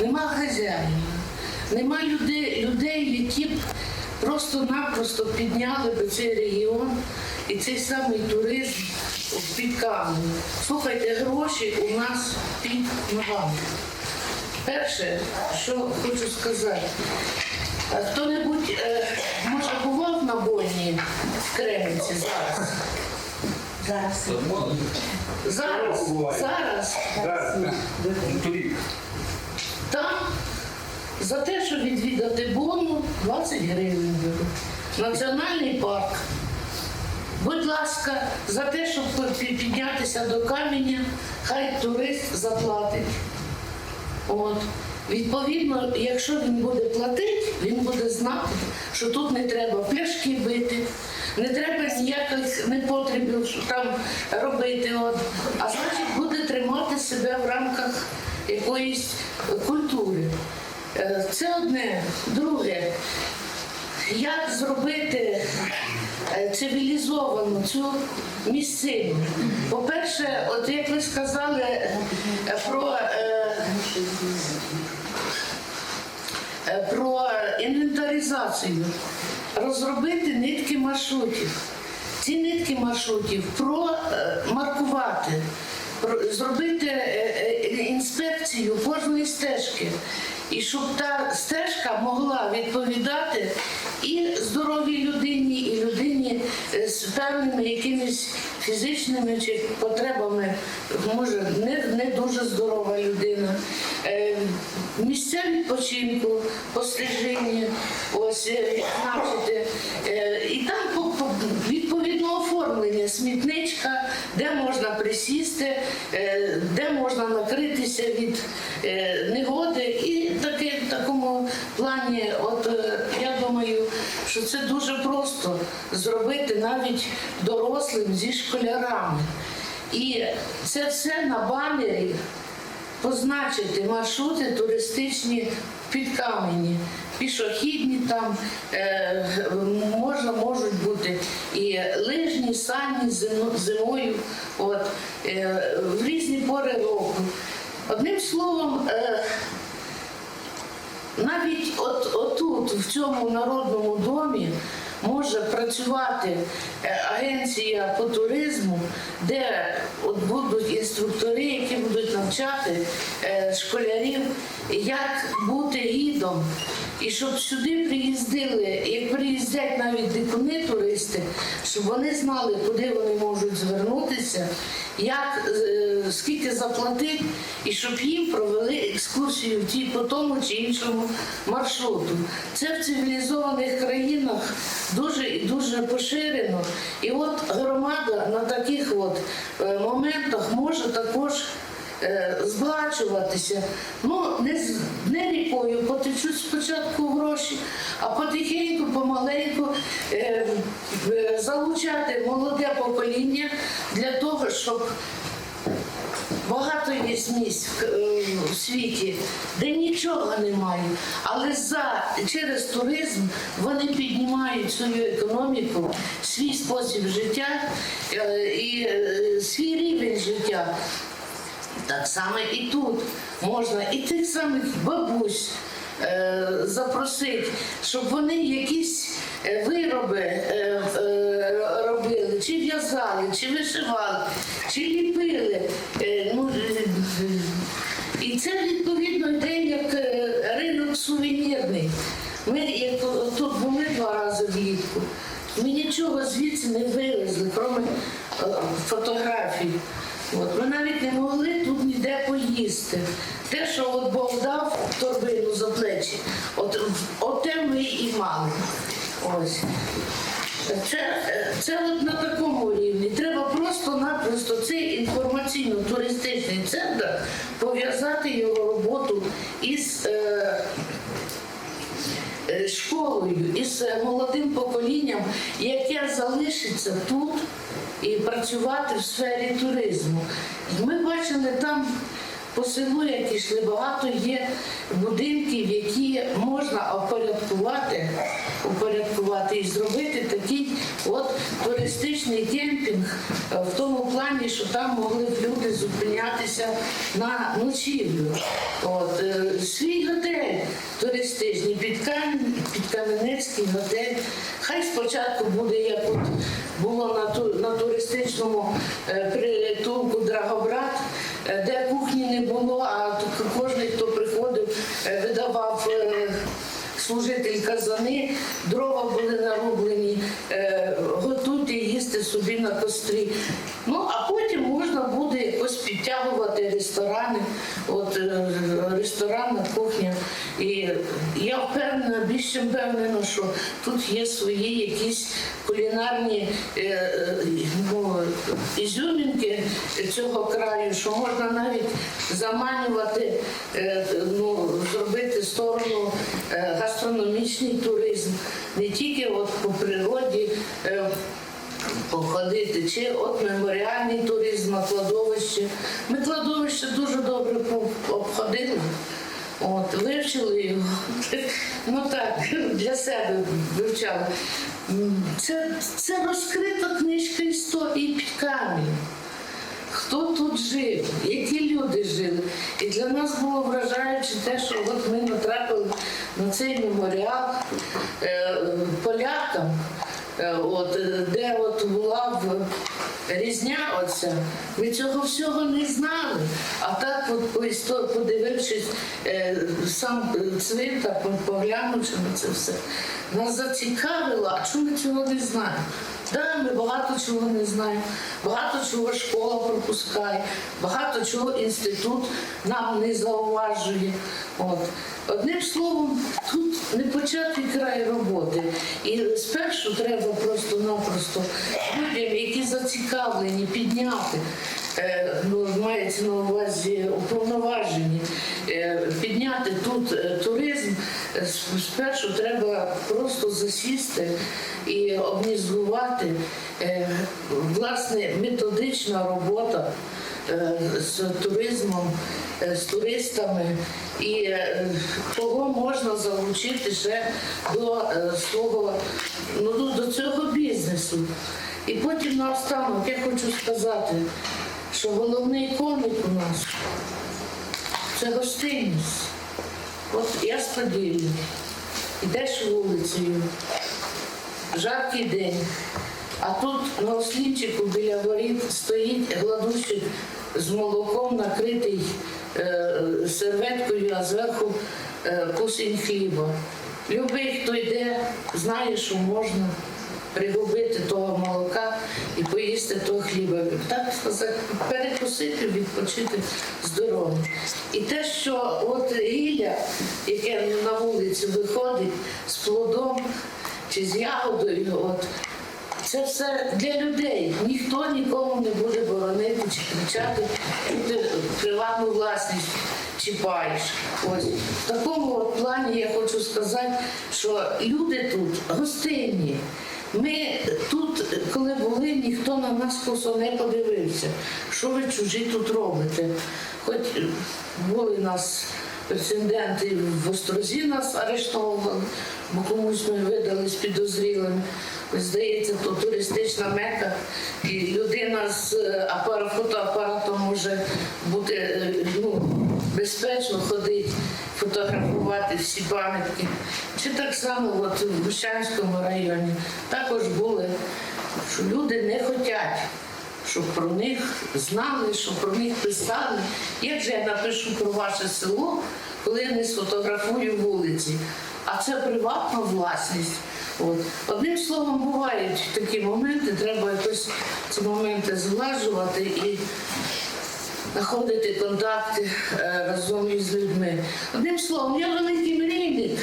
нема хазяїна, нема людей, людей, які б просто-напросто підняли би цей регіон і цей самий туризм під камінь. Слухайте, гроші у нас під ногами. Перше, що хочу сказати, хто-небудь, е, може, бував на бойні в Кремниці зараз? Зараз. Зараз, зараз Торік. там за те, що відвідати Бонну, 20 гривень беруть. Національний парк. Будь ласка, за те, щоб піднятися до каменя, хай турист заплатить. От. Відповідно, якщо він буде платити, він буде знати, що тут не треба пляшки бити, не треба ніяких непотребів там робити. От. А значить, буде тримати себе в рамках якоїсь культури. Е, Це одне. Друге, як зробити е, цивілізовану цю місцину? По-перше, от як ви сказали е, про, про інвентаризацію, розробити нитки маршрутів. Ці нитки маршрутів промаркувати, зробити інспекцію кожної стежки. І щоб та стежка могла відповідати і здоровій людині, і людині е, з певними якимись фізичними чи потребами, може не, не дуже здорова людина. Е, Місця відпочинку, постеження, ось е, значити, е, і там по- по- відповідно оформлення. Смітничка, де можна присісти, де можна накритися від е, негоди. І таке, в такому плані, от е, я думаю, що це дуже просто зробити навіть дорослим зі школярами. І це все на банері позначити маршрути туристичні під камені. Пішохідні там е, можна можуть бути і лижні, сані зимою, от, е, в різні пори року. Одним словом, е, навіть от, отут, в цьому народному домі, може працювати е, агенція по туризму, де от будуть інструктори, які будуть навчати е, школярів, як бути гідом. І щоб сюди приїздили, як приїздять навіть дикуни туристи, щоб вони знали, куди вони можуть звернутися, як е, скільки заплатити, і щоб їм провели екскурсію ті по тому чи іншому маршруту. Це в цивілізованих країнах дуже і дуже поширено. І от громада на таких от е, моментах може також е, зблачуватися. Ну, не, не рікою потечуть спочатку гроші, а потихеньку, помаленьку е, е, залучати молоде покоління для того, щоб Багато є місць в, е, в світі, де нічого немає, але за через туризм вони піднімають свою економіку, свій спосіб життя е, і е, свій рівень життя. Так само і тут можна і тих самих бабусь е, запросити, щоб вони якісь е, вироби е, робили, чи в'язали, чи вишивали, чи ліпили. Ну, і це відповідно йде як ринок сувенірний. Ми як тут були два рази влітку. Ми нічого звідси не вивезли, крім фотографій. От, ми навіть не могли тут ніде поїсти. Те, що от Бог дав торбину за плечі, от, от ми і мали. Ось. Це, це от на такому рівні. Треба просто-напросто цей інформаційно-туристичний центр пов'язати його роботу із. Е, е, школою із е, молодим поколінням, яке залишиться тут і працювати в сфері туризму. Ми бачили там по селу, як йшли, багато є будинків, які можна опорядкувати, опорядкувати і зробити такий От туристичний кемпінг е, в тому плані, що там могли б люди зупинятися на ночівлю. От, е, свій готель туристичний, Підкам... Підкаменецький готель. Хай спочатку буде, як от було на, ту... на туристичному е, притулку Драгобрат, де кухні не було, а кожен, хто приходив, видавав. Служитель казани, дрова були нароблені. е, собі на кострі. Ну а потім можна буде якось підтягувати ресторани, от е, ресторанна кухня. І я впевнена, більше впевнена, що тут є свої якісь кулінарні е, е, ну, ізюмінки цього краю, що можна навіть заманювати, ну, зробити сторону гастрономічний туризм, не тільки от по природі. Походити, чи от меморіальний туризм на кладовище. Ми кладовище дуже добре обходили, от, вивчили його. Ну так, для себе вивчали. Це, це розкрита книжка історії під камінь. Хто тут жив, які люди жили. І для нас було вражаюче те, що от ми натрапили на цей меморіал е, полякам, от, е, де от була б різня оця. Ми цього всього не знали. А так, от, подивившись е, сам цвинтар, поглянувши на це все, нас зацікавило, а чому ми цього не знаємо? Да, ми багато чого не знаємо, багато чого школа пропускає, багато чого інститут нам не зауважує. От. Одним словом, тут не початий край роботи. І спершу треба просто-напросто людям, які зацікавлені, підняти. е, Ну, мається на увазі уповноважені, е, підняти тут е, туризм, спершу треба просто засісти і обмізгувати е, власне методична робота е, з туризмом, е, з туристами, і кого можна залучити ще до свого ну, до цього бізнесу. І потім наостанок я хочу сказати, що головний коник у нас це гостинність. От я з Поділля, йдеш вулицею, жаркий день, а тут на ослінчику біля воріт стоїть гладущик з молоком, накритий е, серветкою, а зверху е, кусень хліба. Любий, хто йде, знає, що можна пригубити того молока і поїсти того хліба. Так перекусити, відпочити здоров'я. І те, що от гілля, яке на вулиці виходить з плодом чи з ягодою, от, це все для людей. Ніхто нікому не буде боронити чи кричати, ти приватну власність чіпаєш. Ось в такому от плані я хочу сказати, що люди тут гостинні. Ми тут, коли були, ніхто на нас косо не подивився, що ви чужі тут робите. Хоч були нас прецеденти в Острозі нас арештовували, бо комусь ми видали з підозрілими. Здається, то туристична мека, і людина з е, апара- фотоапаратом може бути е, ну, безпечно ходити, фотографувати всі пам'ятки. Чи так само от, в Бущанському районі також були, що люди не хочуть щоб про них знали, щоб про них писали. Як же я напишу про ваше село, коли я не сфотографую вулиці? А це приватна власність. От. Одним словом, бувають такі моменти, треба якось ці моменти зглажувати і знаходити контакти е, разом із людьми. Одним словом, я великий мрійник.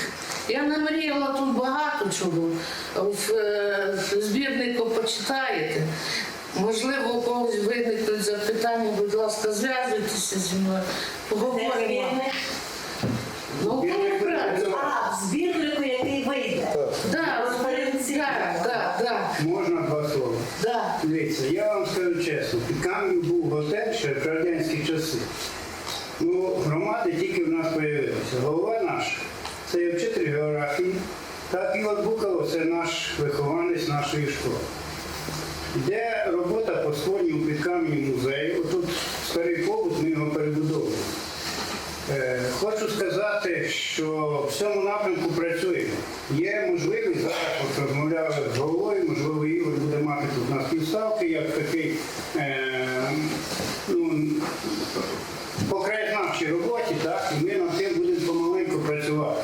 Я намріяла тут багато чого. В е, збірнику почитаєте. Можливо, у когось виникнуть запитання, будь ласка, зв'язуйтеся зі мною, поговоримо. збірник? Наукову працю. А, в збірнику, який вийде. Да, Конференційний. да, да, да, Можна два слова. да. Дивіться, я вам скажу чесно, під каменем був готель ще в радянські часи. Ну, громади тільки в нас з'явилися. Голова наш, це є вчитель географії, Так і от Букало це наш вихованець нашої школи. Йде робота по створенню під камені музею. Отут старий побут, ми його перебудовуємо. Е, Хочу сказати, що в цьому напрямку працюємо. Є можливість, зараз от розмовляли з головою, можливо, Ігор буде мати тут на співставки, як такий е, ну, по краєзнавчій роботі, так, і ми над тим будемо помаленьку працювати.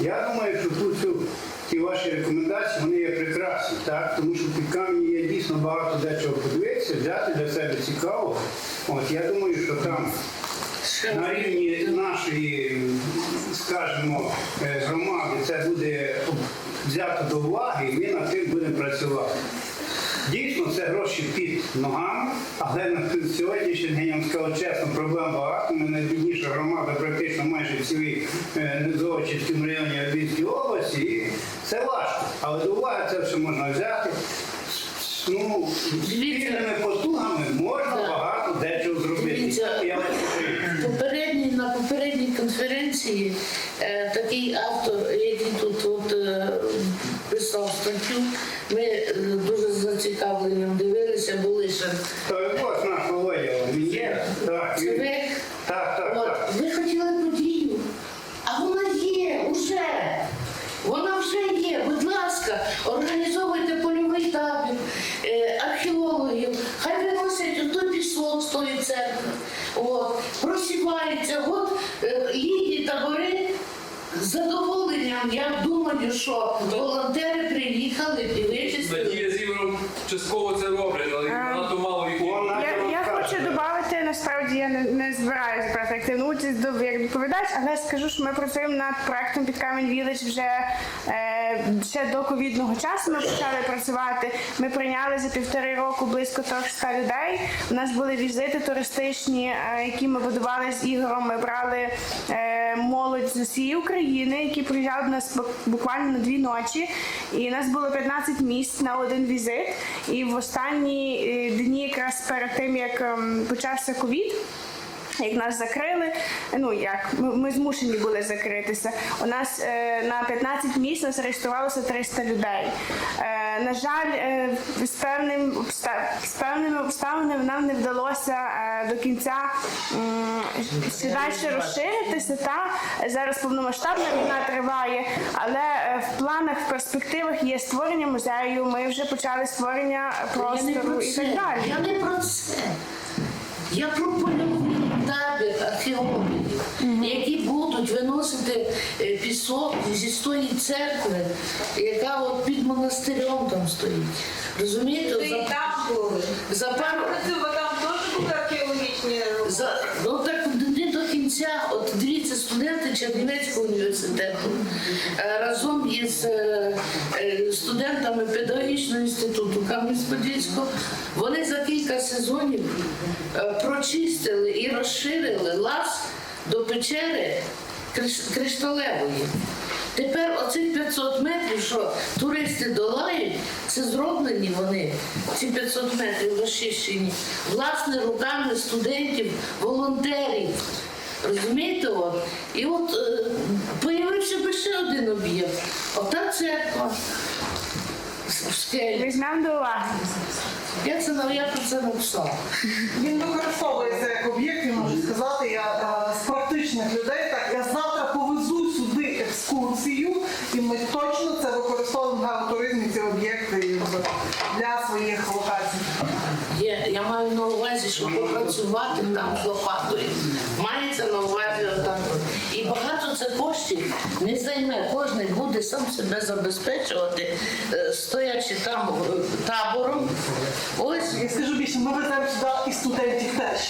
Я думаю, що тут цю- ті ваші рекомендації вони є прекрасні, так, тому що під камені є дійсно багато дечого подивитися, взяти для себе цікаво. От я думаю, що там на рівні нашої, скажімо, е, громади це буде взято до уваги, і ми над тим будемо працювати. Дійсно, це гроші під ногами, але на сьогоднішній день я вам скажу чесно, проблем багато. Ми найбідніша громада практично майже в цілій е, Низовичівському районі Львівської області. І це важко. Але до уваги це все можна взяти. Ну, спільними потугами можна багато дечого зробити. Я вас. Попередній, на попередній конференції е, такий автор, який тут от, е, писав статтю, ми е, дуже зацікавлені дивилися, були ще. То і ось наш Володя, він є. Так, Це він- ви? так, так, От, так. ви хотіли подію, а вона є уже. Вона вже є. Будь ласка, організовуйте польовий табір, е, археологів, хай виносять той пісок з тої церкви. От, просівається, от е, літні табори. З задоволенням, я думаю, що волонтери приїхали і вичислили. Надія з Ігорем частково це роблять, але багато мало їх. Вона Я, я розкаже. Хочу насправді я не, не збираюся брати активну участь до як доповідач, але скажу, що ми працюємо над проектом під камінь Вілич вже е, ще до ковідного часу. Ми почали працювати. Ми прийняли за півтори року близько 300 людей. У нас були візити туристичні, е, які ми будували з Ігорем. Ми брали е, молодь з усієї України, які приїжджали до нас буквально на дві ночі. І у нас було 15 місць на один візит. І в останні е, дні, якраз перед тим як ем, почався ковід. Як нас закрили, ну як ми, ми змушені були закритися. У нас е, на 15 місць нас реєструвалося 300 людей. Е, на жаль, е, з певним з певними обставинами нам не вдалося е, до кінця м, ще далі розширитися. Та зараз повномасштабна війна триває, але е, в планах, в перспективах є створення музею. Ми вже почали створення простору і так далі. Я не про це. Я пропоную табір археологів, які будуть виносити е, пісок зі стої церкви, яка от під монастирем там стоїть. Розумієте? Ти і За, там були. за пару Працювали там теж були археологічні за, Чернівецького університету е, разом із е, е, студентами педагогічного інституту Кам'янець-Подільського, вони за кілька сезонів прочистили і розширили лаз до печери кришталевої. Тепер оцих 500 метрів, що туристи долають, це зроблені вони, ці 500 метрів розчищені, власне руками студентів, волонтерів. Розумієте? От? І от е, появився би ще один об'єкт. Ота церква в скелі. Візьмемо до уваги. Я це на- я про це написала. Він використовується як об'єкт, я можу сказати, я е, з практичних людей. Так, я завтра повезу сюди екскурсію, і ми точно це використовуємо в геотуризмі, ці об'єкти для своїх я маю на увазі, щоб попрацювати там з лопатою. Мається на увазі отак. І багато це коштів не займе. Кожен буде сам себе забезпечувати, е, стоячи там е, табором. Ось Я скажу більше, ми веземо сюди і студентів теж.